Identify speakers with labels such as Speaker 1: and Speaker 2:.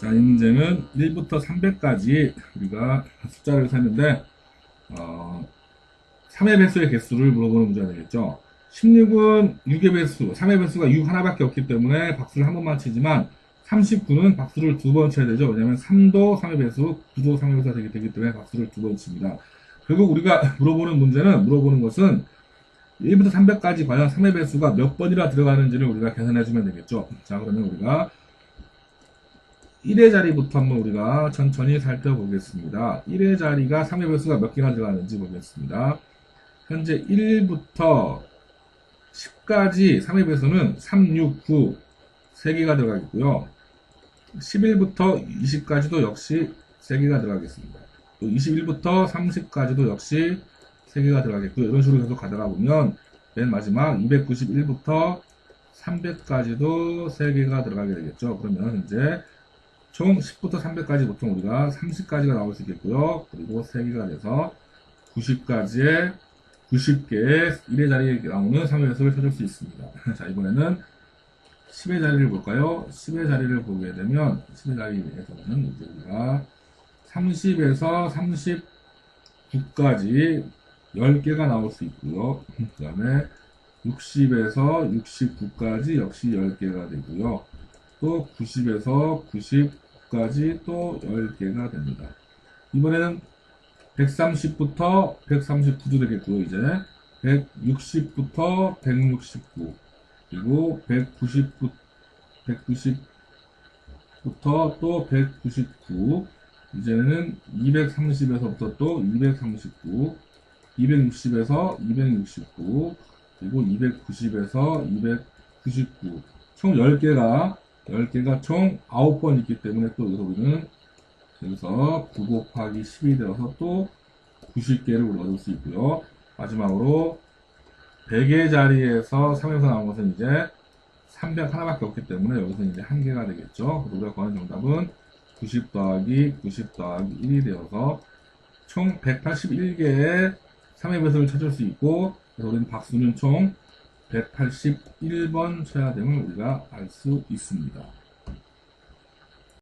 Speaker 1: 자, 이 문제는 1부터 300까지 우리가 숫자를 샀는데, 어, 3의 배수의 개수를 물어보는 문제가 되겠죠. 16은 6의 배수, 3의 배수가 6 하나밖에 없기 때문에 박수를 한 번만 치지만, 39는 박수를 두 번 쳐야 되죠. 왜냐면 3도 3의 배수, 9도 3의 배수가 되기, 때문에 박수를 두 번 칩니다. 결국 우리가 물어보는 문제는, 물어보는 것은 1부터 300까지 과연 3의 배수가 몇 번이나 들어가는지를 우리가 계산해주면 되겠죠. 자, 그러면 우리가 1의 자리부터 한번 우리가 천천히 살펴보겠습니다. 1의 자리가 3의 배수가 몇 개나 들어가는지 보겠습니다. 현재 1부터 10까지 3의 배수는 3, 6, 9 3개가 들어가겠고요. 11부터 20까지도 역시 3개가 들어가겠습니다. 또 21부터 30까지도 역시 3개가 들어가겠고요. 이런 식으로 계속 가다가 보면 맨 마지막 291부터 300까지도 3개가 들어가게 되겠죠. 그러면 현재 총 10부터 300까지 보통 우리가 30까지가 나올 수 있겠고요. 그리고 3개가 돼서 90까지의 90개의 1의 자리에 나오는 3의 배수를 찾을 수 있습니다. 자, 이번에는 10의 자리를 볼까요? 10의 자리를 보게 되면 10의 자리에서는 우리가 30에서 39까지 10개가 나올 수 있고요. 그 다음에 60에서 69까지 역시 10개가 되고요. 또 90에서 99까지 또 10개가 됩니다. 이번에는 130부터 139도 되겠고요. 이제 160부터 169 그리고 190부, 190부터 또 199 이제는 230에서부터 또 239 260에서 269 그리고 290에서 299 총 10개가 10개가 총 9번 있기 때문에 또 여기서 우리는 여기서 9 곱하기 10이 되어서 또 90개를 우리 얻을 수 있고요. 마지막으로 100의 자리에서 3에서 나온 것은 이제 300 하나밖에 없기 때문에 여기서 이제 한 개가 되겠죠. 그래서 우리가 구하는 정답은 90 더하기 90 더하기 1이 되어서 총 181개의 3의 배수를 찾을 수 있고 그래서 우리는 박수는 총 181번 쳐야 됨을 우리가 알 수 있습니다.